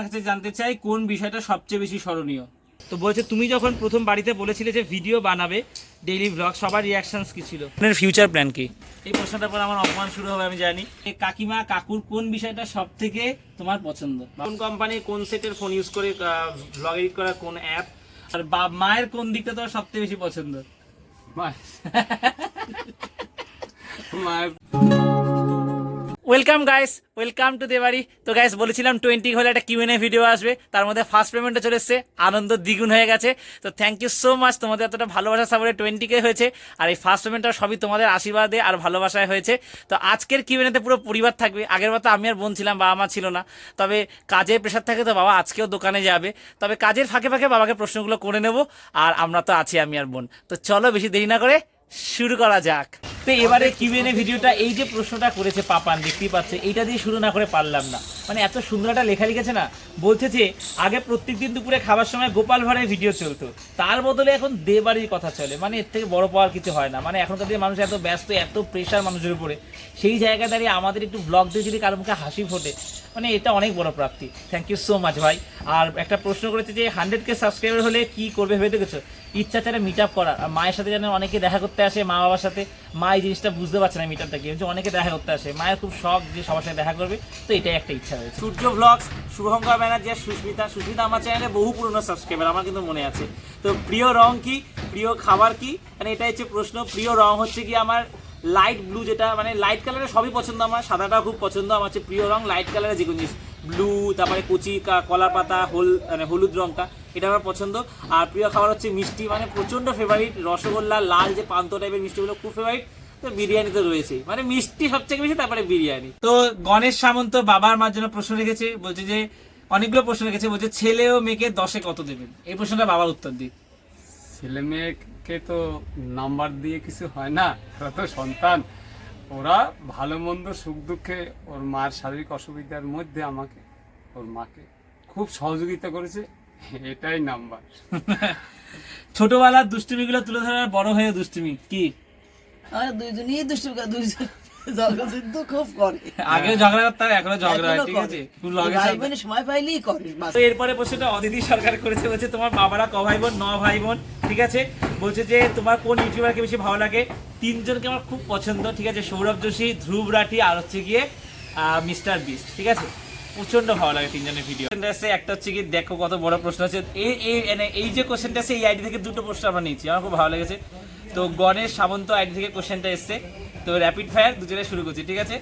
তোমার কাছে জানতে চাই কোন বিষয়টা সবচেয়ে বেশি স্মরণীয়? তো বলছে তুমি যখন প্রথম বাড়িতে বলেছিলে যে ভিডিও বানাবে ডেইলি ব্লগ সবার রিয়াকশনস কি ছিল? আপনার ফিউচার প্ল্যান কি? এই প্রশ্নটার পর আমার অপমান শুরু হবে আমি জানি। এই কাকিমা কাকুর কোন বিষয়টা সব থেকে তোমার পছন্দ? কোন কোম্পানি কোন সেটের ফোন ইউজ করে ব্লগ এডিট করা কোন অ্যাপ আর বা- মায়ের কোন দিকটা তোমার সবথেকে বেশি পছন্দ? মা মায়ের ওয়েলকাম গাইস ওয়েলকাম টু দেবাড়ি তো গাইস বলেছিলাম টোয়েন্টি হলে একটা কিউএনএ ভিডিও আসবে। তার মধ্যে ফার্স্ট পেমেন্টে চলে এসছে। আনন্দ দ্বিগুণ হয়ে গেছে। তো থ্যাংক ইউ সো মাচ তোমাদের এতটা ভালোবাসা সাপোর্টে টোয়েন্টি কে হয়েছে। আর এই ফার্স্ট পেমেন্টটা সবই তোমাদের আশীর্বাদে আর ভালোবাসায় হয়েছে। তো, আজকের কিউএনএতে পুরো পরিবার থাকবে। আগের বার তো আমি আর বোন ছিলাম, বাবা মা ছিল না। তবে কাজের প্রেশার থাকে তো বাবা আজকেও দোকানে যাবে। তবে কাজের ফাঁকে ফাঁকে বাবাকে প্রশ্নগুলো করে নেব। আর আমরা তো আছি আমি আর বোন। তো, চলো বেশি দেরি না করে শুরু করা যাক। তো এবারে কিউএনএ ভিডিওটা এই যে প্রশ্নটা করেছে পাপান, দেখতেই পাচ্ছে এইটা দিয়ে শুরু না করে পারলাম না। মানে এত সুন্দর একটা লেখা লিখেছে না, বলছে যে আগে প্রত্যেক দিন দুপুরে খাবার সময় গোপাল ভাড়ের ভিডিও চলতো। তার বদলে এখন দেবাড়ির কথা চলে। মানে এর থেকে বড় পাওয়ার কিছু হয় না। মানে এখনকার দিনে মানুষ এত ব্যস্ত, এত প্রেশার মানুষের উপরে। সেই জায়গায় দাঁড়িয়ে আমাদের একটু ব্লগ দিয়ে যদি কারও মুখে হাসি ফোটে মানে এটা অনেক বড় প্রাপ্তি। থ্যাংক ইউ সো মাচ ভাই। আর একটা প্রশ্ন করেছে যে হান্ড্রেড কে সাবস্ক্রাইবার হলে কি করবে ভেবে দেখেছ? ইচ্ছা ছাড়া মিট আপ করা আর মায়ের সাথে যেন অনেকে দেখা করতে আসে, মা বাবার সাথে, মা এই জিনিসটা বুঝতে পারছে না মিট আপটা কি। হচ্ছে অনেকে দেখা করতে আসে। মায়ের খুব শখ যে সবার সাথে দেখা করবে, তো এটাই একটা ইচ্ছা হয়েছে সূর্য ব্লগস শুভঙ্কর ব্যানার্জি আর সুস্মিতা। সুস্মিতা আমার চ্যানেলে বহু পুরনো সাবস্ক্রাইবার আমার কিন্তু মনে আছে। তো প্রিয় রং কি? প্রিয় খাবার কি? মানে এটা হচ্ছে প্রশ্ন। প্রিয় রং হচ্ছে কি আমার লাইট ব্লু যেটা মানে লাইট কালারের সবই পছন্দ আমার, সাদাটাও খুব পছন্দ। আমার হচ্ছে প্রিয় রং লাইট কালারের যে কোনো জিনিস ব্লু তারপরে কচি কলার পাতা হল মানে হলুদ রংটা। এটা আমার পছন্দ। আর প্রিয় খাবার হচ্ছে মিষ্টি মানে প্রচণ্ড ফেভারিট রসগোল্লা, লাল যে পান্ত টাইপের মিষ্টিগুলো খুব ফেভারিট তো বিরিয়ানি তো রয়েছে। মানে মিষ্টি সবথেকে বেশি, তারপরে বিরিয়ানি। তো গণেশ সামন্ত বাবার মার জন্য প্রশ্ন রেখেছে, বলছে যে, অনেকগুলো প্রশ্ন রেখেছে, বলছে ছেলে ও মেয়েকে দশে কত দেবেন? এই প্রশ্নটা বাবার উত্তর দিক ছেলে মেয়েকে তো নাম্বার দিয়ে কিছু হয় না, ওরা তো সন্তান। ওরা ভালো, মন্দ, সুখ, দুঃখে ওর মার শারীরিক অসুবিধার মধ্যে আমাকে, ওর মাকে খুব সহযোগিতা করেছে। এটাই নাম্বার। ছোটবেলার দুষ্টুমিগুলো তুলে ধরার বড় হয়ে দুষ্টুমি কি? আমরা দুইজনই দুষ্টু দুইজন জলগসিদ্ধ খুব করে। আগেও ঝগড়া করতাম এখনও ঝগড়া হয় ঠিক আছে? ভাই সাথে- সময় পাইলেই করে তো এরপরে প্রশ্নটা অদিতি সরকার করেছে বলছে তোমার বাবারা ক ভাই বোন ন ভাই বোন ঠিক আছে? বলছে যে তোমার কোন ইউটিউবারকে বেশি ভালো লাগে? তিনজনকে আমার খুব পছন্দ ঠিক আছে? সৌরভ যোশী ধ্রুব রাঠি আর হচ্ছে গিয়ে মিস্টার বিস্ট ঠিক আছে? প্রচণ্ড ভালো লাগে তিনজনের ভিডিও একটা হচ্ছে কি দেখো কত বড় প্রশ্ন আছে। এই এই মানে এই যে কোশ্চেনটা আছে এই আইডি থেকে দুটো প্রশ্ন আমরা নিয়েছি। আমার খুব ভালো লেগেছে। তো গণেশ সামন্ত আইডি থেকে কোশ্চেনটা এসছে। তো র্যাপিড ফায়ার দুজনে শুরু করছি ঠিক আছে?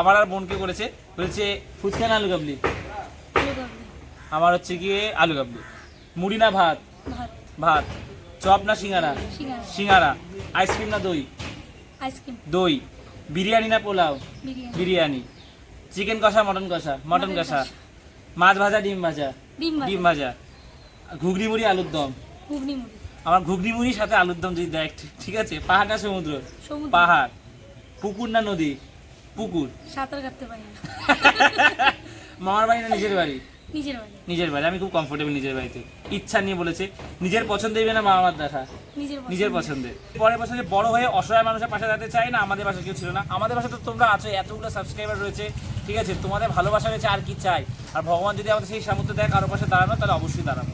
আমার আর বোনকে করেছে বলছে ফুচকা না আলু কাবলি আমার হচ্ছে গিয়ে আলু কাবলি মুড়ি না ভাত? ভাত। চপ না সিঙ্গারা? সিঙ্গারা। আইসক্রিম না দই? আইসক্রিম দই। বিরিয়ানি না পোলাও? বিরিয়ানি। চিকেন কষা মটন কষা মটন কষা। মাছ ভাজা ডিম ভাজা। ডিম ভাজা। ঘুগনি মুড়ি আলুর দম। ঘুগনি মুড়ি। আমার ঘুগনি মুড়ির সাথে আলুর দম যদি দেখ ঠিক আছে? পাহাড় না সমুদ্র। পাহাড়। পুকুর না নদী? পুকুর। সাঁতার কাটতে পারি মামার বাড়ি না নিজের বাড়ি? নিজের বাড়ি। নিজের বাড়ি। আমি খুব কমফোর্টেবল নিজের বাড়িতে। ইচ্ছা নিয়ে বলেছে নিজের পছন্দ দেবে না মামার দেখা? নিজের পছন্দে। পরের বছর যে বড় হয়ে অসহায় মানুষের পাশে দাঁড়াতে চাই না আমাদের পাশে কেউ ছিল না। আমাদের পাশে তো তোমরা আছো এতগুলো সাবস্ক্রাইবার রয়েছে। ঠিক আছে, তোমাদের ভালোবাসা রয়েছে, আর কি চাই? আর ভগবান যদি আমাদের সেই সামর্থ্য দেয়, কারও পাশে দাঁড়ানো, তাহলে অবশ্যই দাঁড়াবো।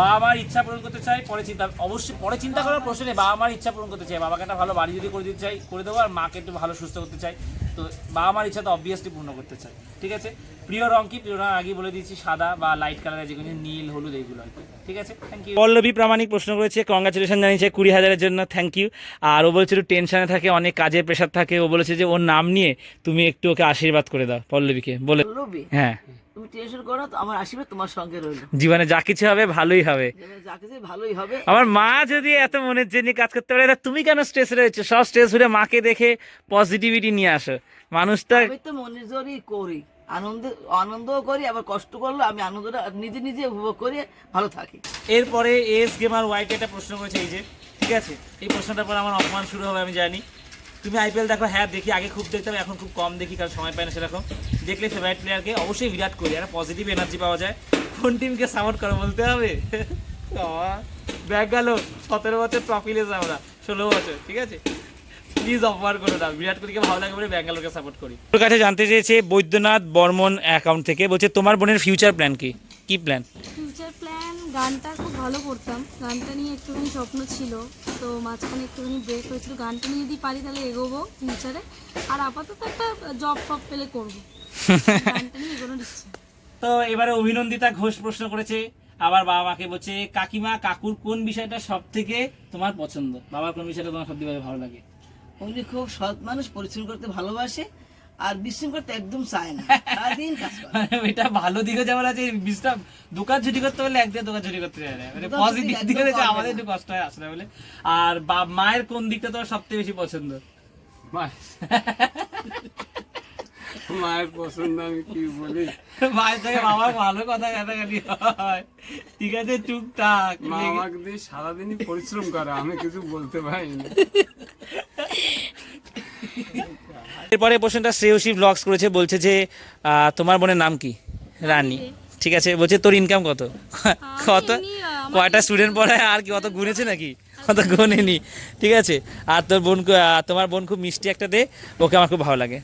বাবা মার ইচ্ছা পূরণ করতে চাই, পরে চিন্তা অবশ্যই পরে চিন্তা করার প্রশ্নে বাবা মার ইচ্ছা পূরণ করতে চাই, বাবাকে একটা ভালো বাড়ি যদি করে দিতে চাই, করে দেবো, আর মাকে একটু ভালো সুস্থ করতে চাই। তো বাবা মার ইচ্ছা তো অবভিয়াসলি পূর্ণ করতে চাই ঠিক আছে? প্রিয় রং কি? প্রিয় রং আগে বলে দিয়েছি সাদা বা লাইট কালারের যেগুলো নীল হলুদ এইগুলো আর কি। ঠিক আছে? থ্যাংক ইউ পল্লবী প্রামাণিক প্রশ্ন করেছে কংগ্রাচুলেশন জানিয়েছে কুড়ি হাজারের জন্য থ্যাংক ইউ আর ও বলছে একটু টেনশনে থাকে অনেক কাজের প্রেশার থাকে। ও বলেছে যে ওর নাম নিয়ে তুমি একটু ওকে আশীর্বাদ করে দাও। পল্লবীকে বলে পল্লবী? হ্যাঁ। তুমি টেনশন করো না তো আমার আশীর্বাদ তোমার সঙ্গে রইল। জীবনে যা কিছু হবে ভালোই হবে। যা কিছু ভালোই হবে। আমার মা যদি এত মনের জন্য কাজ করতে পারে তা তুমি কেন স্ট্রেস রয়েছে? সব স্ট্রেস ঘুরে মাকে দেখে পজিটিভিটি নিয়ে আসো। মানুষটা আমি তো মনের জোরই করি। আনন্দ আনন্দও করি আবার কষ্ট করলে আমি আনন্দটা নিজে নিজে উপভোগ করে ভালো থাকি। এরপরে এস গেমার ওয়াইকে একটা প্রশ্ন করেছে এই যে ঠিক আছে? এই প্রশ্নটার পর আমার অপমান শুরু হবে আমি জানি। তুমি আইপিএল দেখো হ্যাঁ দেখি, আগে খুব দেখতাম, এখন খুব কম দেখি, কারণ সময় পাই না সেরকম। দেখলে ফেভারিট প্লেয়ারকে অবশ্যই বিরাট কোহলি, একটা পজিটিভ এনার্জি পাওয়া যায়। কোন টিমকে সাপোর্ট করো বলতে হবে? ব্যাগ গেল সতেরো বছর ট্রফি লেস আমরা, ষোলো বছর, ঠিক আছে? প্লিজ অফার করো না, বিরাট কোহলিকে ভালো লাগে বলে ব্যাঙ্গালোরকে সাপোর্ট করি। তোর কাছে জানতে চেয়েছে বৈদ্যনাথ বর্মন অ্যাকাউন্ট থেকে, বলছে, তোমার বোনের ফিউচার প্ল্যান কি? কি প্ল্যান গানটা খুব ভালো করতাম। গানটা নিয়ে একটুখানি স্বপ্ন ছিল তো মাঝখানে একটুখানি ব্রেক হয়েছিল। গানটা নিয়ে যদি পারি তাহলে এগোবো ফিউচারে আর আপাতত একটা জব ফব পেলে করব। গানটা নিয়ে এগোনোর ইচ্ছে। তো এবারে অভিনন্দিতা ঘোষ প্রশ্ন করেছে আবার বাবা মাকে বলছে কাকিমা কাকুর কোন বিষয়টা সব থেকে তোমার পছন্দ? বাবার কোন বিষয়টা তোমার সব থেকে ভালো লাগে? উনি খুব সৎ মানুষ পরিশ্রম করতে ভালোবাসে আর বিশ্রাম করতে একদম চায় না। সারাদিন কাজ করে। মানে এটা ভালো দিকে যেমন আছে বিশ্রাম দোকান ছুটি করতে বলে একদিন দোকান ছুটি করতে যায় মানে পজিটিভ দিকে একদম আমাদের একটু কষ্ট হয় আসলে বলে। আর বা- মায়ের কোন দিকটা তোমার সবথেকে বেশি পছন্দ? মায়ের মায়ের পছন্দ আমি কি বলি? মায়ের থেকে বাবার ভালো কথা কাটাকাটি হয়। ঠিক আছে টুকটাক। মা আমাকে দিয়ে সারাদিনই পরিশ্রম করে আমি কিছু বলতে পারি না এরপরে প্রশ্নটা শ্রেয়সী ব্লগস করেছে বলছে যে তোমার বোনের নাম কি? রানী। ঠিক আছে বলছে তোর ইনকাম কত? কত? কয়টা স্টুডেন্ট পড়ায়? আর কি অত গুনেছে নাকি? অত গুনেনি। ঠিক আছে আর তোর বোন তোমার বোন খুব মিষ্টি একটা দে ওকে আমার খুব ভালো লাগে।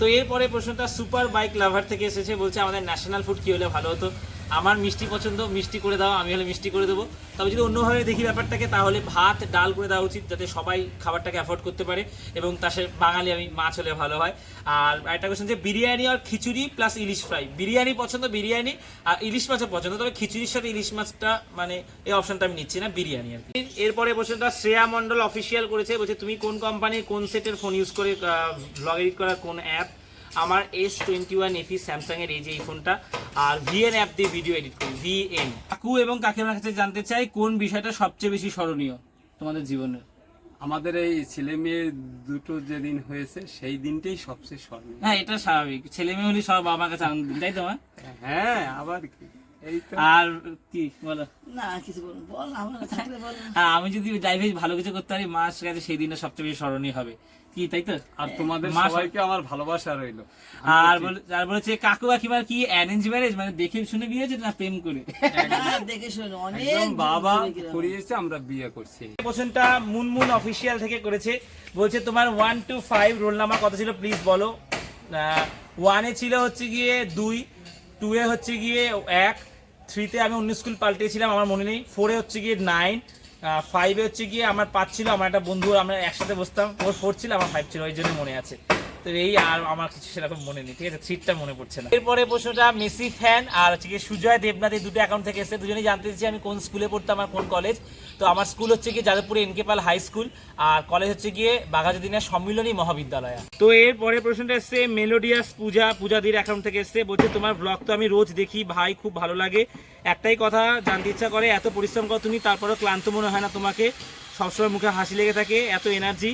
তো এরপরে প্রশ্নটা সুপার বাইক লাভার থেকে এসেছে বলছে আমাদের ন্যাশনাল ফুড কি হলে ভালো হতো? আমার মিষ্টি পছন্দ, মিষ্টি করে দাও, আমি হলে মিষ্টি করে দেবো। তবে যদি অন্যভাবে দেখি ব্যাপারটাকে, তাহলে ভাত, ডাল করে দেওয়া উচিত, যাতে সবাই খাবারটাকে অ্যাফোর্ড করতে পারে এবং তার সাথে বাঙালি আমি মাছ হলে ভালো হয়। আর একটা কোশ্চেন যে বিরিয়ানি আর খিচুড়ি প্লাস ইলিশ ফ্রাই বিরিয়ানি পছন্দ, বিরিয়ানি, আর ইলিশ মাছও পছন্দ, তবে খিচুড়ির সাথে ইলিশ মাছটা মানে এই অপশনটা আমি নিচ্ছি না, বিরিয়ানি আর কি। এরপরে প্রশ্নটা শ্রেয়া মণ্ডল অফিসিয়াল করেছে, বলছে, তুমি কোন কোম্পানির কোন সেটের ফোন ইউজ করে ব্লগ এডিট করার কোন অ্যাপ আমার এস টোয়েন্টি ওয়ান এফি স্যামসাংয়ের এই যে এই ফোনটা আর ভিএন অ্যাপ দিয়ে ভিডিও এডিট করি ভিএন কাকু এবং কাকিমার কাছে জানতে চাই কোন বিষয়টা সবচেয়ে বেশি স্মরণীয় তোমাদের জীবনে আমাদের এই ছেলে মেয়ে দুটো যেদিন হয়েছে সেই দিনটাই সবচেয়ে স্মরণীয়। হ্যাঁ এটা স্বাভাবিক। ছেলে মেয়ে হলে সব আমার কাছে আনন্দ তাই তোমার হ্যাঁ আবার কি? আর কি বলো। না কিছু বলুন। বল আমরা থাকলে বল। হ্যাঁ আমি যদি ভালো কিছু করতে পারি কাছে সেই দিনটা সবচেয়ে বেশি স্মরণীয় হবে। কি তাই তো? আর তোমাদের সবাইকে আমার ভালোবাসা রইল। আর বল- আর বলেছে কাকু কাকিমার কি অ্যারেঞ্জ ম্যারেজ মানে দেখে শুনে বিয়ে হয়েছে না প্রেম করে? দেখে শুনে অনেক বাবা করিয়েছে আমরা বিয়ে করছি। কোশ্চেনটা মুনমুন অফিসিয়াল থেকে করেছে। বলছে তোমার one two five roll number কত ছিল? প্লিজ বলো। ওয়ানে ছিল হচ্ছে গিয়ে দুই টু এ হচ্ছে গিয়ে এক থ্রিতে আমি অন্য স্কুল পাল্টেছিলাম আমার মনে নেই। ফোরে হচ্ছে গিয়ে নাইন ফাইভে হচ্ছে গিয়ে আমার পাঁচ ছিল, আমার একটা বন্ধু, আমরা একসাথে বসতাম। ওর ফোর ছিল, আমার ফাইভ ছিল, ওই জন্য মনে আছে। তো এই আর আমার কিছু সেরকম মনে নেই, ঠিক আছে? থ্রিটা মনে পড়ছে না। এরপরে প্রশ্নটা, মেসি ফ্যান আর হচ্ছে গিয়ে সুজয় দেবনাথ এই দুটো অ্যাকাউন্ট থেকে এসে দুজনেই জানতে চাইছি আমি কোন স্কুলে পড়তাম আর কোন কলেজ তো আমার স্কুল হচ্ছে গিয়ে যাদবপুরে এনকে পাল হাই স্কুল আর কলেজ হচ্ছে গিয়ে বাঘাযতীনের সম্মিলনী মহাবিদ্যালয়। তো এর পরের প্রশ্নটা এসছে মেলোডিয়াস পূজা পূজাদির অ্যাকাউন্ট থেকে এসছে। বলছে, তোমার ব্লগ তো আমি রোজ দেখি, ভাই, খুব ভালো লাগে। একটাই কথা জানতে ইচ্ছা করে, এত পরিশ্রম করো তুমি, তারপরেও ক্লান্ত মনে হয় না তোমাকে। সবসময় মুখে হাসি লেগে থাকে, এত এনার্জি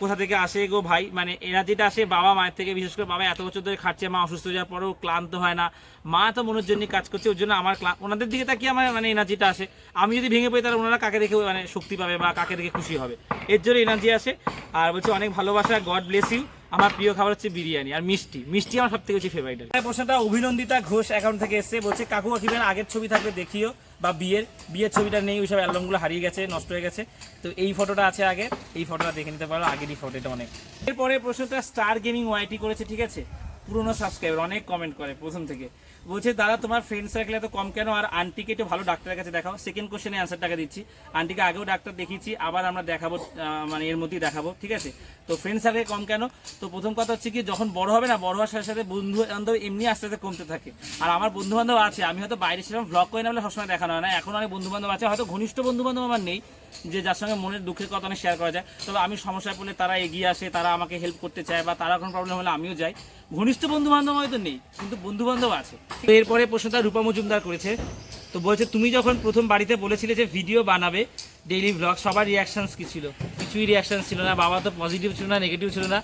কোথা থেকে আসে গো ভাই? মানে এনার্জিটা আসে বাবা মায়ের থেকে, বিশেষ করে বাবা এত বছর ধরে খাচ্ছে, মা অসুস্থ যাওয়ার পরেও ক্লান্ত হয় না। মা তো মনের জন্য কাজ করছে, ওর জন্য আমার ওনাদের দিকে তাকিয়ে আমার মানে এনার্জিটা আসে। আমি যদি ভেঙে পড়ি, তাহলে ওনারা কাকে দেখে মানে শক্তি পাবে বা কাকে দেখে খুশি হবে? এর জন্য এনার্জি আসে। আর বলছে, অনেক ভালোবাসা গড ব্লেস ইউ আমার প্রিয় খাবার হচ্ছে বিরিয়ানি আর মিষ্টি। মিষ্টি আমার সব থেকে বেশি ফেভারিট প্রশ্নটা অভিনন্দিতা ঘোষ অ্যাকাউন্ট থেকে এসেছে। বলছে, কাকু কাকিমার আগের ছবি থাকলে দেখিও। বা বিয়ের বিয়ের ছবিটা নেই, ওইসব অ্যালবামগুলো হারিয়ে গেছে, নষ্ট হয়ে গেছে। তো এই ফটোটা আছে আগে, এই ফটোটা দেখে নিতে পারো, আগেরই ফটো এটা অনেক। এরপরে প্রশ্নটা স্টার গেমিং ওয়াইটি করেছে, ঠিক আছে? পুরোনো সাবস্ক্রাইবার অনেক কমেন্ট করে প্রথম থেকে। বলছে, দাদা, তোমার ফ্রেন্ড সার্কেল এত কম কেন? আর আন্টিকে একটু ভালো ডাক্তারের কাছে দেখাও। সেকেন্ড কোশ্চেনে অ্যান্সারটাকে দিচ্ছি। আন্টিকে আগেও ডাক্তার দেখিয়েছি, আবার আমরা দেখাবো মানে এর মধ্যেই দেখাবো। ঠিক আছে? তো ফ্রেন্ড সার্কেল কম কেন? তো প্রথম কথা হচ্ছে কি, যখন বড় হবে না, বড় হওয়ার সাথে সাথে বন্ধু বান্ধব এমনি আস্তে আস্তে কমতে থাকে। আর আমার বন্ধু বান্ধব আছে, আমি হয়তো বাইরে ছিলাম ব্লগ করে না বলে সবসময় দেখানো হয় না। এখন অনেক বন্ধু বান্ধব আছে, হয়তো ঘনিষ্ঠ বন্ধু বান্ধব আমার নেই, যে যার সঙ্গে মনের দুঃখের কথা অনেক শেয়ার করা যায়। তবে আমি সমস্যায় পড়লে তারা এগিয়ে আসে, তারা আমাকে হেল্প করতে চায় বা তারা কোনো প্রবলেম হলে আমিও যাই। ঘনিষ্ঠ বন্ধু বান্ধব হয়তো নেই, কিন্তু বন্ধু বান্ধব আছে। তো এরপরে প্রশ্নটা রূপা মজুমদার করেছে। তো বলছে, তুমি যখন প্রথম বাড়িতে বলেছিলে যে ভিডিও বানাবে ডেইলি ব্লগ সবার রিয়াকশনস কি ছিল? কিছুই রিয়াকশন ছিল না, বাবা তো পজিটিভ ছিল না নেগেটিভ ছিল না।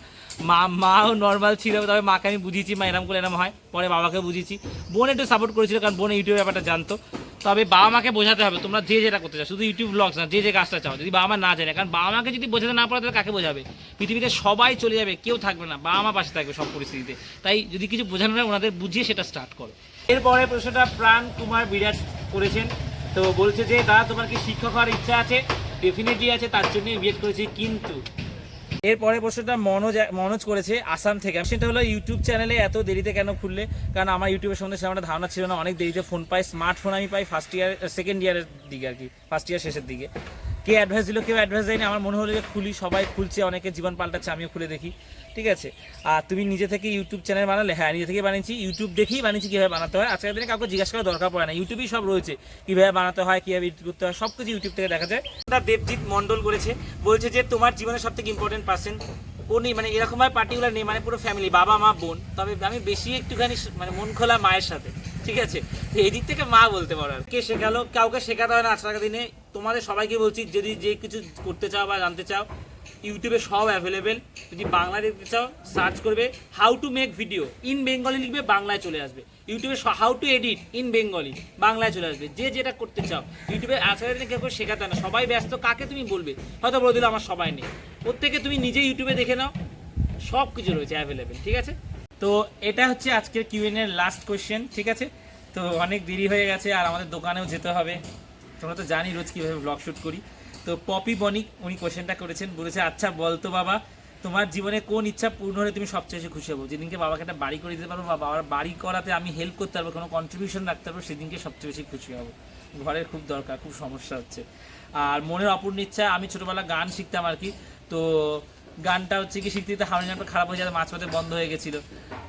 মা, মাও নর্মাল ছিল, তবে মাকে আমি বুঝিয়েছি, মা এরম করে এরম হয়। পরে বাবাকে বুঝিয়েছি। বোন একটু সাপোর্ট করেছিল, কারণ বোন ইউটিউব ব্যাপারটা জানতো। তবে বাবা মাকে বোঝাতে হবে, তোমরা যে যেটা করতে চাও, শুধু ইউটিউব ব্লগস না, যে যে কাজটা চাও, যদি বাবা মা না জানে, কারণ বাবা মাকে যদি বোঝাতে না পারে, তাহলে কাকে বোঝাবে? পৃথিবীতে সবাই চলে যাবে, কেউ থাকবে না, বাবা মা পাশে থাকবে সব পরিস্থিতিতে। তাই যদি কিছু বোঝানো হয়, ওনাদের বুঝিয়ে সেটা স্টার্ট করো। এরপরে প্রশ্নটা প্রাণ কুমার বিরাট করেছেন, তো বলছে যে, দাদা, তোমার কি শিক্ষক হওয়ার ইচ্ছা আছে? ডেফিনেটলি আছে, তার জন্যই বিএড করেছি, কিন্তু এর পরের প্রশ্নটা মনোজ মনোজ করেছে আসাম থেকে। সেটা হলো ইউটিউব চ্যানেলে এত দেরিতে কেন খুললে? কারণ আমার ইউটিউবের সম্বন্ধে সেরকম একটা ধারণা ছিল না, অনেক দেরিতে ফোন পাই স্মার্টফোন আমি পাই ফার্স্ট ইয়ার সেকেন্ড ইয়ারের দিকে আর কি ফার্স্ট ইয়ার শেষের দিকে। কে অ্যাডভাইস দিল, কেউ অ্যাডভাইস দেয়নি। আমার মনে হলো যে খুলি, সবাই খুলছে, অনেকে জীবন পাল্টাচ্ছে, আমিও খুলে দেখি। ঠিক আছে? আর তুমি নিজে থেকে ইউটিউব চ্যানেল বানালে হ্যাঁ নিজে থেকে বানিয়েছি। ইউটিউব দেখেই বানিয়েছি, কীভাবে বানাতে হয়। আজকের দিনে কাউকে জিজ্ঞাসা করার দরকার পড়ে না। ইউটিউবেই সব রয়েছে। কীভাবে বানাতে হয়, কীভাবে ইউটিউব করতে হয় সব কিছু ইউটিউব থেকে দেখা যায়। ওটা দেবজিৎ মন্ডল করেছে। বলছে যে, তোমার জীবনের সব থেকে ইম্পর্টেন্ট পার্সন কোনই মানে এরকমভাবে পার্টিকুলার নেই মানে পুরো ফ্যামিলি বাবা, মা, বোন। তবে আমি বেশি একটুখানি মানে মন খোলা মায়ের সাথে। ঠিক আছে? তো এই দিক থেকে মা বলতে পারো কে শেখালো? কাউকে শেখাতে হয় না আজকালকার দিনে। তোমাদের সবাইকে বলছি, যদি যে কিছু করতে চাও বা জানতে চাও, ইউটিউবে সব অ্যাভেলেবেল যদি বাংলা দেখতে চাও সার্চ করবে how to make video in Bengali লিখবে, বাংলায় চলে আসবে। ইউটিউবে how to edit in Bengali বাংলায় চলে আসবে। যে যেটা করতে চাও, ইউটিউবে দিনে কেউ কেউ শেখাতে না। সবাই ব্যস্ত, কাকে তুমি বলবে? হয়তো বলে দিলে, আমার সবাই নেই। প্রত্যেকে তুমি নিজে ইউটিউবে দেখে নাও, সব কিছু রয়েছে অ্যাভেলেবেল ঠিক আছে? তো এটা হচ্ছে আজকের কিউএন এর লাস্ট কোয়েশ্চেন ঠিক আছে? তো অনেক দেরি হয়ে গেছে, আর আমাদের দোকানেও যেতে হবে। তোমরা তো জানি রোজ কীভাবে ব্লগ শ্যুট করি। তো পপি বনিক উনি কোয়েশ্চেনটা করেছেন, বলেছে আচ্ছা বলতো বাবা, তোমার জীবনে কোন ইচ্ছা পূর্ণ হলে তুমি সবচেয়ে বেশি খুশি হব? যেদিনকে বাবাকে একটা বাড়ি করে দিতে পারব বা বাবার বাড়ি করাতে আমি হেল্প করতে পারব, কোনো কন্ট্রিবিউশন রাখতে পারব, সেদিনকে সবচেয়ে বেশি খুশি হব। ঘরের খুব দরকার, খুব সমস্যা হচ্ছে। আর মনের অপূর্ণ ইচ্ছা, আমি ছোটোবেলা গান শিখতাম আর কি। তো গানটা হচ্ছে কি, শিখতে শিখতে হারমোনিয়ামটা খারাপ হয়ে যাবে মাঝপথে বন্ধ হয়ে গেছিল।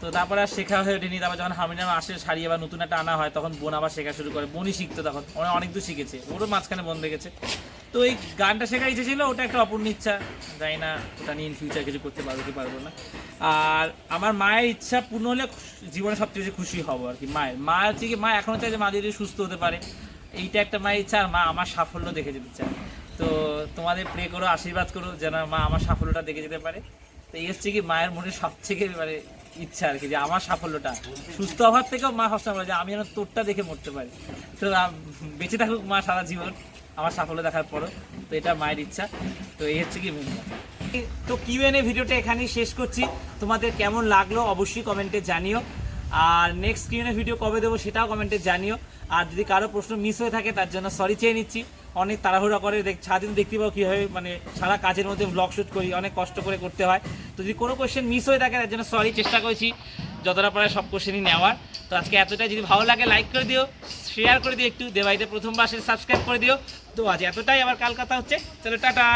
তো তারপরে আর শেখা হয়ে ওঠেনি। তারপর যখন হারমোনিয়াম আসে সারিয়ে আবার নতুন একটা আনা হয়, তখন বোন আবার শেখা শুরু করে। বোনই শিখতো তখন। ওরা অনেক দূর শিখেছে। ওরও মাঝখানে বন্ধ দেখেছে। তো এই গানটা শেখার ইচ্ছে ছিল, ওটা একটা অপূর্ণ ইচ্ছা। জানি না, ওটা নিয়ে ইন ফিউচার কিছু করতে পারব কি পারব না। আর আমার মায়ের ইচ্ছা পূর্ণ হলে জীবনে সবচেয়ে বেশি খুশি হব আর কি। মায়ের। মা হচ্ছে কি, মা এখনও চায় যে মা যদি সুস্থ হতে পারে। এইটা একটা মায়ের ইচ্ছা, আর মা আমার সাফল্য দেখে যেতে চায়। তো তোমাদের প্রে করো, আশীর্বাদ করো, যেন মা আমার সাফল্যটা দেখে যেতে পারে। তো এই হচ্ছে কি, মায়ের মনে সব থেকে মানে ইচ্ছা আর কি, যে আমার সাফল্যটা। সুস্থ হওয়ার থেকেও মা সবসময় যে আমি যেন তোরটা দেখে মরতে পারি। তো বেঁচে থাকুক মা সারা জীবন, আমার সাফল্য দেখার পরও। তো এটা মায়ের ইচ্ছা। তো এই হচ্ছে কি তো কিউএনএ ভিডিওটা এখানেই শেষ করছি। তোমাদের কেমন লাগল অবশ্যই কমেন্টে জানিও। আর নেক্সট কিউএনএ ভিডিও কবে দেবো সেটাও কমেন্টে জানিও। আর যদি কারও প্রশ্ন মিস হয়ে থাকে, তার জন্য সরি চেয়ে নিচ্ছি। অনেক তাড়াহুড়া করে দেখ, সারাদিন দেখতে পাবো কীভাবে মানে সারা কাজের মধ্যে ব্লগ শ্যুট করি, অনেক কষ্ট করে করতে হয়। তো যদি কোনো কোয়েশ্চেন মিস হয়ে থাকে, তার জন্য সরি চেষ্টা করেছি। যতটা পারে সব কোশ্চেনই নেওয়ার। তো আজকে এতটাই। যদি ভালো লাগে লাইক করে দিও শেয়ার করে দিও একটু। দেবাইতে প্রথমবার সাবস্ক্রাইব করে দিও। তো আজ এতটাই। আবার কালকাতা হচ্ছে। চলো, টাটা।